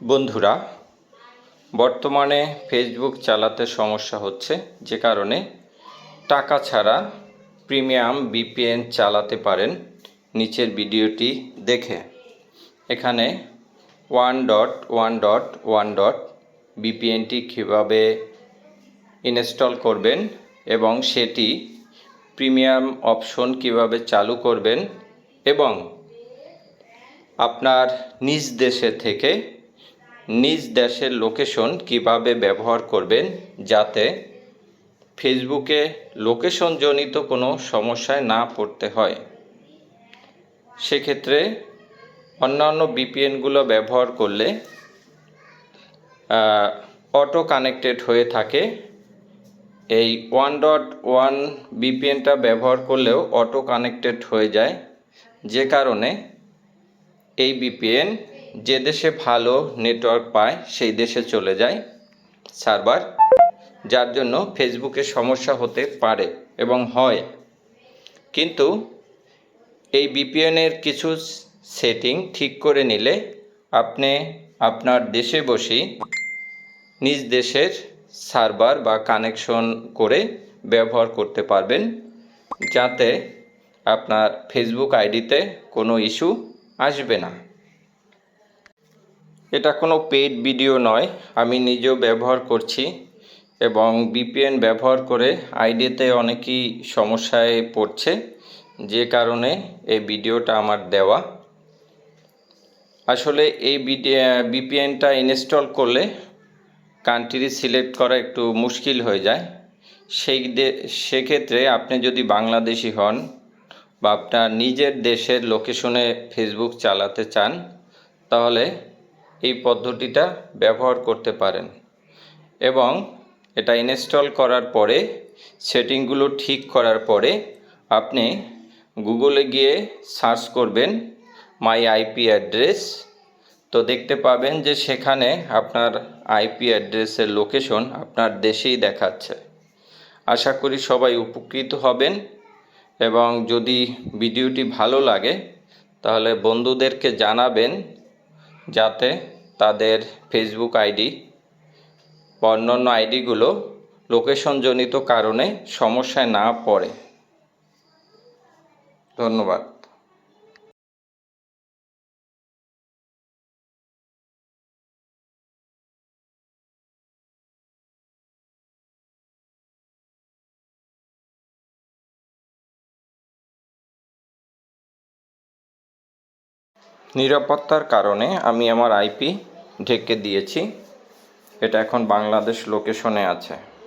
বন্ধুরা, বর্তমানে ফেসবুক চালাতে সমস্যা হচ্ছে যে কারণে টাকা ছাড়া প্রিমিয়াম বিপিএন চালাতে পারেন নিচের ভিডিওটি দেখে। এখানে one dot one dot one dot বিপিএনটি কীভাবে ইনস্টল করবেন এবং সেটি প্রিমিয়াম অপশন কীভাবে চালু করবেন এবং আপনার নিজ দেশে থেকে নিজ দেশের লোকেশন কীভাবে ব্যবহার করবেন যাতে ফেসবুকে লোকেশনজনিত কোনো সমস্যায় না পড়তে হয়? সেক্ষেত্রে অন্যান্য বিপিএনগুলো ব্যবহার করলে অটো কানেক্টেড হয়ে থাকে। এই ওয়ান ডট ওয়ান বিপিএনটা ব্যবহার করলেও অটো কানেক্টেড হয়ে যায়। যে কারণে এই বিপিএন যে দেশে ভালো নেটওয়ার্ক পায়, সেই দেশে চলে যায় সার্ভার যার জন্য ফেসবুকে সমস্যা হতে পারে এবং হয়। কিন্তু এই বিপিএনের কিছু সেটিং ঠিক করে নিলে আপনি আপনার দেশে বসেই নিজ দেশের সার্ভার বা কানেকশন করে ব্যবহার করতে পারবেন, যাতে আপনার ফেসবুক আইডিতে কোনো ইস্যু আসবে না। এটা কোনো পেইড ভিডিও নয়। আমি নিজেও ব্যবহার করছি এবং বিপিএন ব্যবহার করে আইডিতে অনেকই সমস্যায় পড়ছে, যে কারণে এই ভিডিওটা আমার দেওয়া। আসলে এই বিপিএনটা ইনস্টল করলে কান্ট্রি সিলেক্ট করা একটু মুশকিল হয়ে যায়। সেই সেক্ষেত্রে আপনি যদি বাংলাদেশি হন বা আপনার নিজের দেশের লোকেশনে ফেসবুক চালাতে চান, তাহলে এই পদ্ধতিটা ব্যবহার করতে পারেন। এবং এটা ইনস্টল করার পরে, সেটিংগুলো ঠিক করার পরে আপনি গুগলে গিয়ে সার্চ করবেন, মাই আইপি অ্যাড্রেস তো দেখতে পাবেন যে সেখানে আপনার আইপি অ্যাড্রেসের লোকেশন আপনার দেশেই দেখাচ্ছে। আশা করি সবাই উপকৃত হবেন। এবং যদি ভিডিওটি ভালো লাগে, তাহলে বন্ধুদেরকে জানাবেন যাতে তাদের ফেসবুক আইডি বা অন্যান্য আইডিগুলো লোকেশনজনিত কারণে সমস্যায় না পড়ে। ধন্যবাদ। নিরাপত্তার কারণে আমি আমার আইপি ঢেকে দিয়েছি। এটা এখন বাংলাদেশ লোকেশনে আছে।